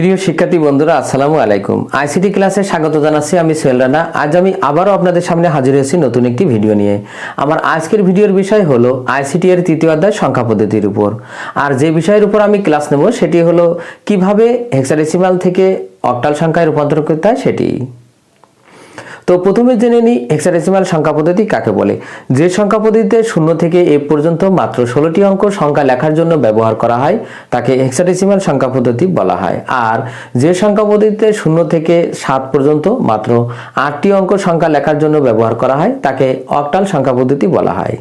প্রিয় শিক্ষার্থী বন্ধুরা, আসসালামু আলাইকুম। আইসিটি ক্লাসে স্বাগত জানাচ্ছি আমি সোহেল রানা। আজ আমি আবারও আপনাদের সামনে হাজির হয়েছি নতুন একটি ভিডিও নিয়ে। আমার আজকের ভিডিওর বিষয় হলো আইসিটি এর তৃতীয় অধ্যায় সংখ্যা পদ্ধতির উপর। আর যে বিষয়ের উপর আমি ক্লাস নেব, সেটি হলো কীভাবে হেক্সাডেসিমাল থেকে অক্টাল সংখ্যায় রূপান্তর করতে হয় সেটি। তো প্রথমে জেনে নিই হেক্সাডেসিমাল সংখ্যা পদ্ধতি কাকে বলে। যে সংখ্যা পদ্ধতিতে শূন্য থেকে এ পর্যন্ত মাত্র ষোলোটি অঙ্ক সংখ্যা লেখার জন্য ব্যবহার করা হয়, তাকে হেক্সাডেসিমাল সংখ্যা পদ্ধতি বলা হয়। আর যে সংখ্যা পদ্ধতিতে শূন্য থেকে সাত পর্যন্ত মাত্র আটটি অঙ্ক সংখ্যা লেখার জন্য ব্যবহার করা হয়, তাকে অক্টাল সংখ্যা পদ্ধতি বলা হয়।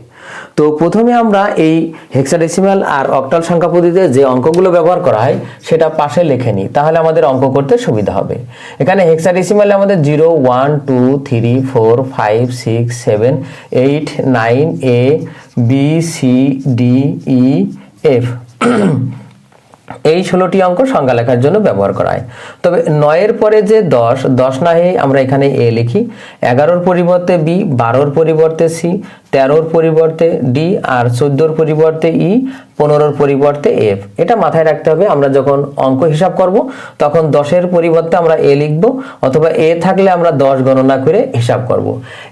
তো প্রথমে আমরা এই হেক্সাডেসিমাল আর অক্টাল সংখ্যা পদ্ধতিতে যে অঙ্কগুলো ব্যবহার করা হয়, সেটা পাশে লিখে নিই। তাহলে আমাদের অঙ্ক করতে সুবিধা হবে। এখানে হেক্সাডেসিমালে আমাদের zero, one, two, three, four, five, six, seven, eight, nine, A, B, C, D, E, F. এই ষোলোটি অঙ্ক সংখ্যা লেখার জন্য ব্যবহার করা হয়। তবে নয়ের পরে যে দশ দশ না হয়ে আমরা এখানে এ লিখি, এগারোর পরিবর্তে বি, বারোর পরিবর্তে সি, তেরোর পরিবর্তে ডি আর চোদ্দোর পরিবর্তে ই, পনেরোর পরিবর্তে এফ। এটা মাথায় রাখতে হবে, আমরা যখন অঙ্ক হিসাব করব, তখন দশের পরিবর্তে আমরা এ লিখব অথবা এ থাকলে আমরা দশ গণনা করে হিসাব করব।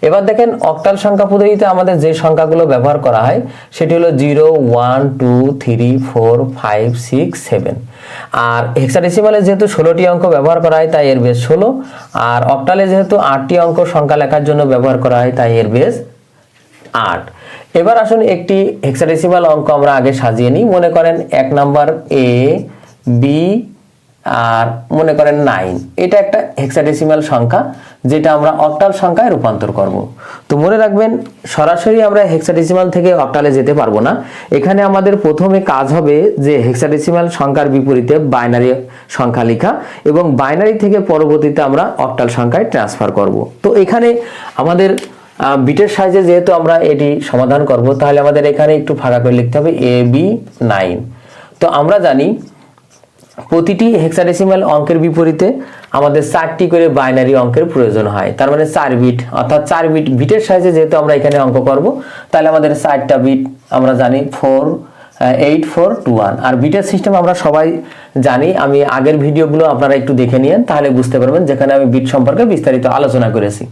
এবার দেখেন, অক্টাল সংখ্যা পদ্ধতিতে আমাদের যে সংখ্যাগুলো ব্যবহার করা হয়, সেটি হলো zero, one, two, three, four, five, six seven আর হেক্সাডেসিমালে যেহেতু ষোলোটি অঙ্ক ব্যবহার করা হয়, তাই এর বেস ষোলো। আর অক্টালে যেহেতু আটটি অঙ্ক সংখ্যা লেখার জন্য ব্যবহার করা হয়, তাই এর বেস আট। এবার আসুন একটি হেক্সাডেসিমাল অঙ্ক আমরা আগে সাজিয়ে নিই। মনে করেন এক নাম্বার এ বি আর মনে করেন নাইন এটা একটা হেক্সাডেসিমাল সংখ্যা, যেটা আমরা অক্টাল সংখ্যায় রূপান্তর করব। তো মনে রাখবেন, সরাসরি আমরা হেক্সাডেসিমাল থেকে অক্টালে যেতে পারব না। এখানে আমাদের প্রথমে কাজ হবে যে হেক্সাডেসিমাল সংখ্যার বিপরীতে বাইনারি সংখ্যা লেখা এবং বাইনারি থেকে পরবর্তীতে আমরা অক্টাল সংখ্যায় ট্রান্সফার করব। তো এখানে আমাদের বিটের সাইজে যেহেতু আমরা এটি সমাধান করব, তাহলে আমাদের এখানে একটু ফাঁকা করে লিখতে হবে এ বি নাইন। তো আমরা জানি প্রতিটি হেক্সাডেসিমাল অঙ্কের বিপরীতে আমাদের চারটি করে বাইনারি অঙ্কের প্রয়োজন হয়। তার মানে চার বিট অর্থাৎ চার বিট বিটের সাহায্যে যেহেতু আমরা এখানে অঙ্ক করব, তাহলে আমাদের চারটা বিট আমরা জানি four eight four two one আর বিটের সিস্টেম আমরা সবাই জানি। আমি আগের ভিডিওগুলো আপনারা একটু দেখে নিয়েন, তাহলে বুঝতে পারবেন যেখানে আমি বিট সম্পর্কে বিস্তারিত আলোচনা করেছি।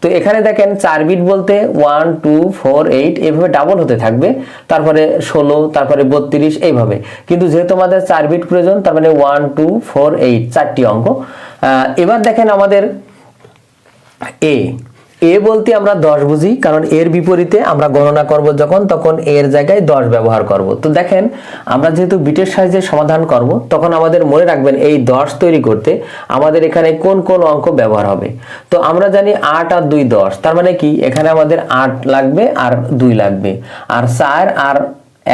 তো এখানে দেখেন চার বিট বলতে ওয়ান টু ফোর এইট এইভাবে ডাবল হতে থাকবে। তারপরে ষোলো, তারপরে বত্রিশ, এইভাবে। কিন্তু যেহেতু আমাদের চার বিট প্রয়োজন, তার মানে ওয়ান টু ফোর এইট চারটি অঙ্ক। এবার দেখেন আমাদের এ এ বলতে আমরা দশ বুঝি, কারণ এর বিপরীতে আমরা গণনা করব যখন, তখন এর জায়গায় দশ ব্যবহার করব। তো দেখেন, আমরা যেহেতু বিটের সাহায্যে সমাধান করব, তখন আমাদের মনে রাখবেন এই দশ তৈরি করতে আমাদের এখানে কোন কোন অঙ্ক ব্যবহার হবে। তো আমরা জানি আট আর দুই দশ, তার মানে কি? এখানে আমাদের আট লাগবে আর দুই লাগবে। আর চার আর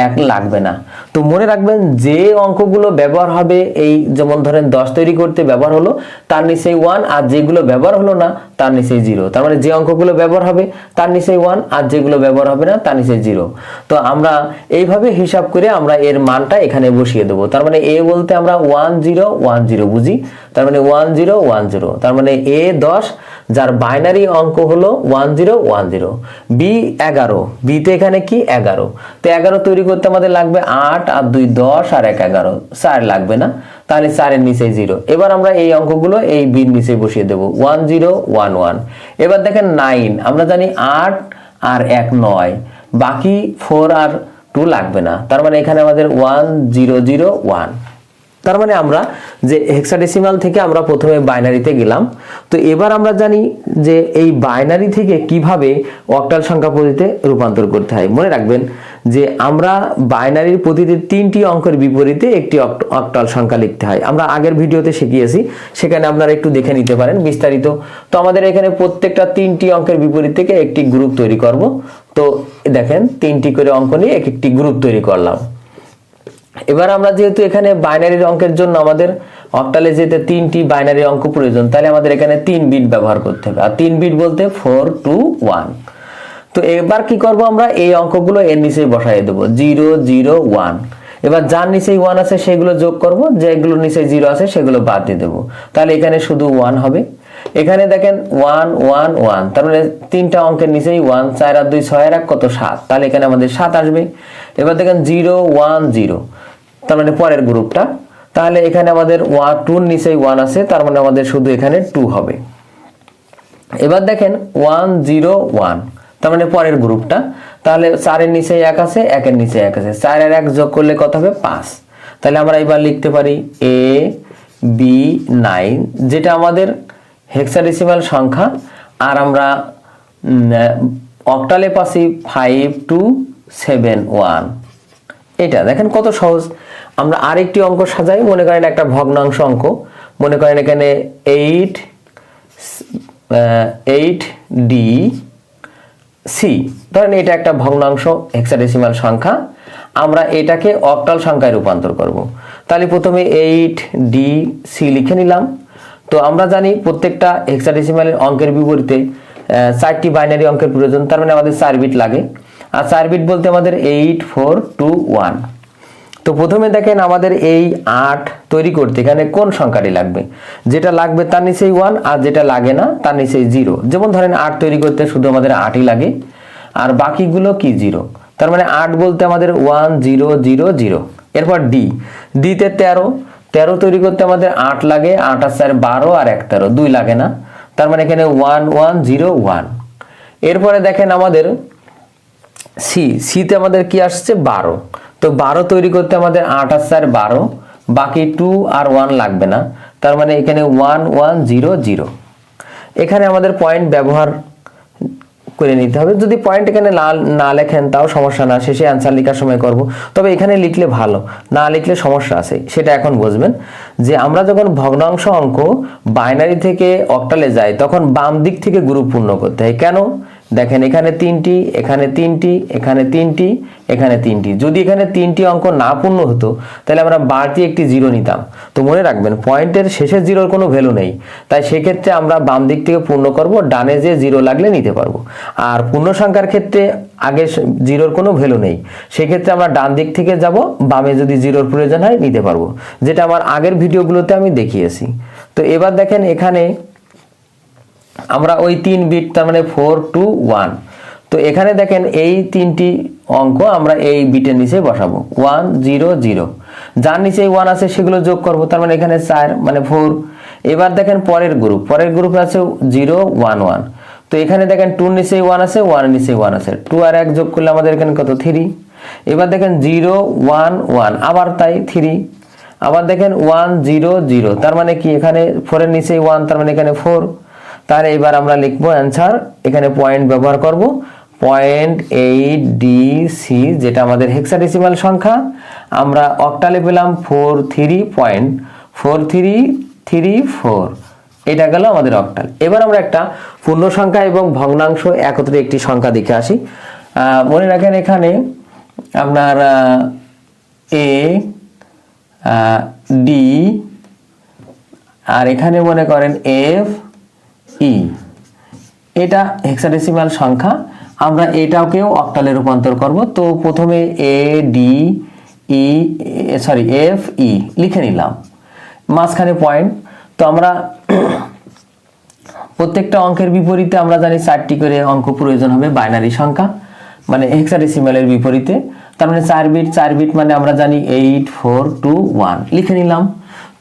এক লাগবে না। তো মনে রাখবেন যে অঙ্কগুলো ব্যবহার হবে, এই যেমন ধরেন দশ তৈরি করতে ব্যবহার হলো, তার নিচেই ওয়ান আর যেগুলো ব্যবহার হলো না, তার নিচেই জিরো তার মানে যে অঙ্কগুলো ব্যবহার হবে, তার নিচেই ওয়ান আর যেগুলো ব্যবহার হবে না, তার নিচে জিরো তো আমরা এইভাবে হিসাব করে আমরা এর মানটা এখানে বসিয়ে দেবো। তার মানে এ বলতে আমরা ওয়ান জিরো ওয়ান জিরো বুঝি? তার মানে ওয়ান জিরো ওয়ান জিরো তার মানে এ দশ যার বাইনারি অঙ্ক হলো one zero one zero B এগারো। বিতে এখানে কি? এগারো। তো এগারো তৈরি করতে আমাদের লাগবে আট, আর দুই দশ, আর এক এগারো। চার লাগবে না? তাহলে চারের নিচে জিরো এবার আমরা এই অঙ্কগুলো এই বির নিচে বসিয়ে দেবো। ওয়ান জিরো ওয়ান ওয়ান এবার দেখেন নাইন আমরা জানি আট আর এক নয়। বাকি ফোর আর টু লাগবে না। তার মানে এখানে আমাদের ওয়ান জিরো জিরো ওয়ান তার মানে আমরা যে হেক্সাডেসিমাল থেকে আমরা প্রথমে বাইনারিতে গেলাম, তো এবার আমরা জানি যে এই বাইনারি থেকে কীভাবে অক্টাল সংখ্যা পদ্ধতিতে রূপান্তর করতে হয়। মনে রাখবেন যে আমরা বাইনারির প্রতিটি তিনটি অঙ্কের বিপরীতে একটি অক্ট- অক্টাল সংখ্যা লিখতে হয়। আমরা আগের ভিডিওতে শিখিয়েছি, সেখানে আপনারা একটু দেখে নিতে পারেন বিস্তারিত। তো আমাদের এখানে প্রত্যেকটা তিনটি অঙ্কের বিপরীত থেকে একটি গ্রুপ তৈরি করব। তো দেখেন, তিনটি করে অঙ্ক নিয়ে এক একটি গ্রুপ তৈরি করলাম। এবার আমরা যেহেতু এখানে বাইনারি অঙ্কের জন্য আমাদের অক্টালে যেতে তিনটি বাইনারি অঙ্ক প্রয়োজন, তাহলে আমাদের এখানে তিন বিট ব্যবহার করতে হবে। আর তিন বিট বলতে ফোর টু ওয়ান তো এবার কি করব আমরা? এই অঙ্কগুলো এর নিচেই বসাই দেবো। জিরো জিরো ওয়ান এবার যার নিচেই ওয়ান আছে, সেগুলো যোগ করব। যেগুলো নিচে জিরো আছে, সেগুলো বাদ দিয়ে দেবো। তাহলে এখানে শুধু ওয়ান হবে। এখানে দেখেন ওয়ান ওয়ান ওয়ান তার মানে তিনটা অঙ্কের নিচেই ওয়ান চার আর দুই, ছয় আর এক, কত সাত? তাহলে এখানে আমাদের সাত আসবে। এবার দেখেন জিরো ওয়ান জিরো তার মানে পরের গ্রুপটা। তাহলে এখানে আমাদের ওয়ান টুর নিচেই ওয়ান আছে, তার মানে আমাদের শুধু এখানে টু হবে। এবার দেখেন, ওয়ান জিরো ওয়ান, তার মানে পরের গ্রুপটা। তাহলে চারের নিচে এক আছে, একের নিচে এক আছে। চার আর এক যোগ করলে কত হবে? পাঁচ। তাহলে আমরা এবার লিখতে পারি এ, বি, নাইন, যেটা আমাদের হেক্সাডেসিমাল সংখ্যা। আর আমরা অক্টালে পাচ্ছি ফাইভ টু সেভেন ওয়ান এটা দেখেন কত সহজ। আমরা আরেকটি অঙ্ক সাজাই। মনে করেন একটা ভগ্নাংশ অঙ্ক। মনে করেন এখানে এইট এইট ডি সি ধরেন এটা একটা ভগ্নাংশ হেক্সাডেসিমাল সংখ্যা। আমরা এটাকে অক্টাল সংখ্যায় রূপান্তর করব। তাহলে প্রথমে এইট ডি সি লিখে নিলাম। তো আমরা জানি প্রত্যেকটা হেক্সাডেসিমালের অঙ্কের বিপরীতে চারটি বাইনারি অঙ্কের প্রয়োজন। তার মানে আমাদের চার বিট লাগে। আর চার বিট বলতে আমাদের এইট ফোর টু ওয়ান তো প্রথমে দেখেন আমাদের এই আট তৈরি করতে এখানে কোন সংখ্যাটি লাগবে? যেটা লাগবে তার নিচেই ওয়ান আর যেটা লাগে না, তার নিচেই জিরো যেমন ধরেন আট তৈরি করতে শুধু আমাদের আটই লাগে, আর বাকিগুলো কি জিরো তার মানে আট বলতে আমাদের ওয়ান জিরো জিরো জিরো এরপর ডি ডিতে তেরো। তেরো তৈরি করতে আমাদের আট লাগে, আট আর চার বারো, আর এক তেরো। দুই লাগে না। তার মানে এখানে ওয়ান ওয়ান জিরো ওয়ান এরপরে দেখেন আমাদের সি সিতে আমাদের কি আসছে? বারো। তো বারো তৈরি করতে আমাদের আর চার বারো। বাকি টু আর ওয়ান লাগবে না। তার মানে এখানে ওয়ান ওয়ান জিরো জিরো এখানে আমাদের পয়েন্ট ব্যবহার করে নিতে হবে। যদি পয়েন্ট এখানে না না লেখেন তাও সমস্যা না। শেষে অ্যান্সার লেখার সময় করব। তবে এখানে লিখলে ভালো। না লিখলে সমস্যা আছে। সেটা এখন বুঝবেন। যে আমরা যখন ভগ্নাংশ অঙ্ক বাইনারি থেকে অক্টালে যাই, তখন বাম দিক থেকে গ্রুপ পূর্ণ করতে হয়। কেন? দেখেন, এখানে তিনটি এখানে তিনটি এখানে তিনটি এখানে তিনটি। যদি এখানে তিনটি অঙ্ক না পূর্ণ হতো, তাহলে আমরা বাড়তি একটি জিরো নিতাম। তো মনে রাখবেন, পয়েন্টের শেষের জিরোর কোনো ভ্যালু নেই। তাই সেক্ষেত্রে আমরা বাম দিক থেকে পূর্ণ করব, ডানে যে জিরো লাগলে নিতে পারব। আর পূর্ণ সংখ্যার ক্ষেত্রে আগে জিরোর কোনো ভ্যালু নেই। সেক্ষেত্রে আমরা ডান দিক থেকে যাব, বামে যদি জিরোর প্রয়োজন হয়, নিতে পারব। যেটা আমার আগের ভিডিওগুলোতে আমি দেখিয়েছি। তো এবার দেখেন, এখানে আমরা ওই তিন বিট, তার মানে ফোর টু ওয়ান তো এখানে দেখেন এই তিনটি অঙ্ক আমরা এই বিটের নিচে বসাবো। ওয়ান জিরো জিরো যার নিচে ওয়ান আছে, সেগুলো যোগ করব, তার মানে এখানে চার মানে ফোর এবার দেখেন পরের গ্রুপ পরের গ্রুপে আছে জিরো ওয়ান ওয়ান তো এখানে দেখেন টুর নিচে ওয়ান আছে ওয়ানের নিচে ওয়ান আছে। টু আর এক যোগ করলে আমাদের এখানে কত? থ্রি এবার দেখেন জিরো ওয়ান ওয়ান আবার তাই থ্রি আবার দেখেন ওয়ান জিরো জিরো তার মানে কি? এখানে ফোরের নিচে ওয়ান তার মানে এখানে ফোর তাহলে এবার আমরা লিখব অ্যান্সার এখানে পয়েন্ট ব্যবহার করব। পয়েন্ট এইট ডি সি যেটা আমাদের হেক্সাডেসিমাল সংখ্যা। আমরা অক্টালে পেলাম four three point four three three four এটা গেল আমাদের অক্টাল এবার আমরা একটা পূর্ণ সংখ্যা এবং ভগ্নাংশ একত্রে একটি সংখ্যা দেখে আসি। মনে রাখেন এখানে আপনার এ ডি আর এখানে মনে করেন এফ ই এটা হেক্সাডেসিমাল সংখ্যা। আমরা এটাকেও অক্টালে রূপান্তর করব। তো প্রথমে A D E sorry F E লিখে নিলাম। মাঝখানে পয়েন্ট তো আমরা প্রত্যেকটা অঙ্কের বিপরীতে আমরা জানি চারটি করে অঙ্ক প্রয়োজন হবে বাইনারি সংখ্যা মানে হেক্সাডেসিমালের বিপরীতে। তার মানে চার বিট চার বিট মানে আমরা জানি এইট ফোর টু ওয়ান লিখে নিলাম।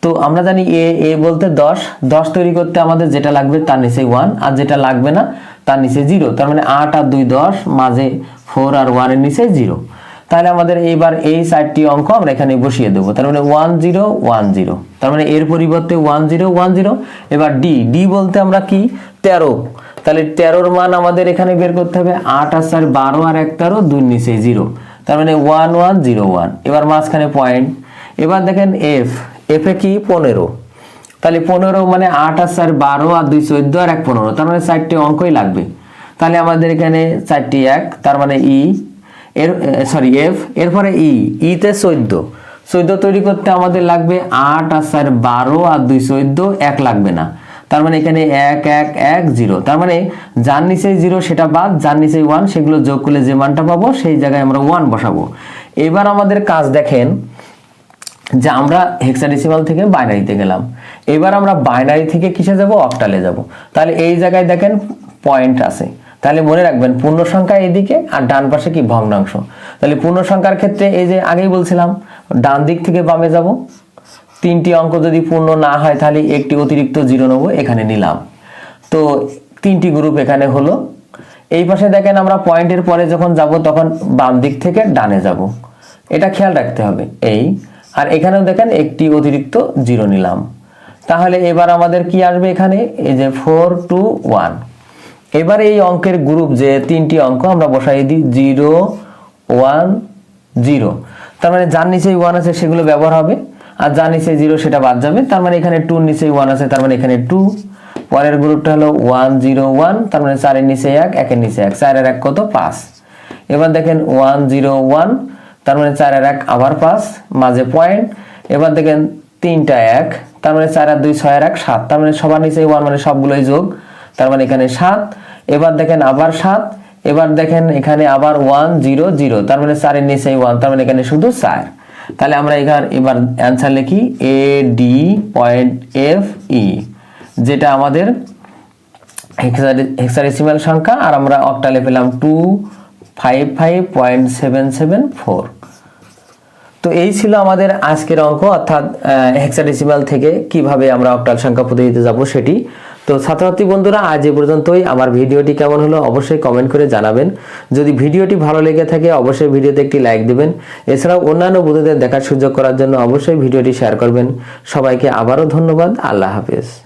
তো আমরা জানি এ এ বলতে দশ। দশ তৈরি করতে আমাদের যেটা লাগবে তার নিচে ওয়ান আর যেটা লাগবে না তার নিচে জিরো তার মানে আট আর দুই দশ, মাঝে ফোর আর ওয়ানের নিচে জিরো তাহলে আমাদের এইবার এই চারটি অঙ্ক আমরা এখানে বসিয়ে দেবো। তার মানে ওয়ান জিরো ওয়ান জিরো তার মানে এর পরিবর্তে ওয়ান জিরো ওয়ান জিরো এবার ডি ডি বলতে আমরা কি? তেরো। তাহলে তেরোর মান আমাদের এখানে বের করতে হবে। আট আর চার, বারো আর এক তেরো, দুই নিচে জিরো তার মানে ওয়ান ওয়ান জিরো ওয়ান এবার মাঝখানে পয়েন্ট এবার দেখেন এফ এফে কি? পনেরো। তাহলে পনেরো মানে আট আর চার বারো আর দুই চোদ্দ আর এক পনেরো। তার মানে চারটি অঙ্কই লাগবে। তাহলে আমাদের এখানে চারটি এক, তার মানে ই এর সরি এফ এরপরে ই ইতে চোদ্দ। চোদ্দ তৈরি করতে আমাদের লাগবে আট আর চার বারো আর দুই চোদ্দ, এক লাগবে না। তার মানে এখানে এক এক এক, জিরো। তার মানে যার নিচে জিরো সেটা বাদ, যার নিচে ওয়ান, সেগুলো যোগ করলে যে মানটা পাবো, সেই জায়গায় আমরা ওয়ান বসাবো। এবার আমাদের কাজ দেখেন যে আমরা হেক্সাডেসিমাল থেকে বাইনারিতে গেলাম। এবার আমরা বাইনারি থেকে কিসে যাব? অক্টালে যাব। তাহলে এই জায়গায় দেখেন পয়েন্ট আছে। তাহলে মনে রাখবেন পূর্ণ সংখ্যা এদিকে আর ডান পাশে কি ভগ্নাংশ। তাহলে পূর্ণ সংখ্যার ক্ষেত্রে এই যে আগেই বলছিলাম, ডান দিক থেকে বামে যাব। তিনটি অঙ্ক যদি পূর্ণ না হয়, তাহলে একটি অতিরিক্ত জিরো নেব, এখানে নিলাম। তো তিনটি গ্রুপ এখানে হলো। এই পাশে দেখেন আমরা পয়েন্টের পরে যখন যাব, তখন বাম দিক থেকে ডানে যাব। এটা খেয়াল রাখতে হবে। এই আর এখানেও দেখেন একটি অতিরিক্ত জিরো নিলাম। তাহলে এবার আমাদের কি আসবে এখানে? এই যে ফোর টু ওয়ান এবার এই অঙ্কের গ্রুপ যে তিনটি অঙ্ক আমরা বসাই দিই জিরো ওয়ান জিরো তার মানে যার নিচে ওয়ান আছে সেগুলো ব্যবহার হবে, আর যার নিচে জিরো সেটা বাদ যাবে। তার মানে এখানে টুর নিচে ওয়ান আছে, তার মানে এখানে টু পরের গ্রুপটা হলো ওয়ান জিরো ওয়ান তার মানে চারের নিচে এক, একের নিচে এক। চারের এক কত? পাঁচ। এবার দেখেন ওয়ান জিরো ওয়ান তার মানে চারের এক আবার পাঁচ, মাঝে পয়েন্ট এবার দেখেন তিনটা এক, তার মানে চার আর দুই, ছয় এক, সাত, তার মানে সবার নিচে ওয়ান মানে সবগুলোই যোগ, তার মানে এখানে সাত, এবার দেখেন আবার সাত, এবার দেখেন এখানে আবার ওয়ান জিরো জিরো তার মানে চারের নিচে ওয়ান তার মানে এখানে শুধু চার। তাহলে আমরা এখানে, এবার অ্যান্সার লিখি A D point F E যেটা আমাদের হেক্সাডেসিমাল সংখ্যা, আর আমরা অক্টালে পেলাম two five five point seven seven four তো এই ছিল আমাদের আজকের অঙ্ক, অর্থাৎ হেক্সাডেসিমাল থেকে কীভাবে আমরা অক্টাল সংখ্যা পদ্ধতিতে যাব সেটি। তো ছাত্রছাত্রী বন্ধুরা, আজ এ পর্যন্তই। আমার ভিডিওটি কেমন হলো অবশ্যই কমেন্ট করে জানাবেন। যদি ভিডিওটি ভালো লেগে থাকে, অবশ্যই ভিডিওতে একটি লাইক দেবেন। এছাড়াও অন্যান্য বন্ধুদের দেখার সুযোগ করার জন্য অবশ্যই ভিডিওটি শেয়ার করবেন। সবাইকে আবারও ধন্যবাদ। আল্লাহ হাফেজ।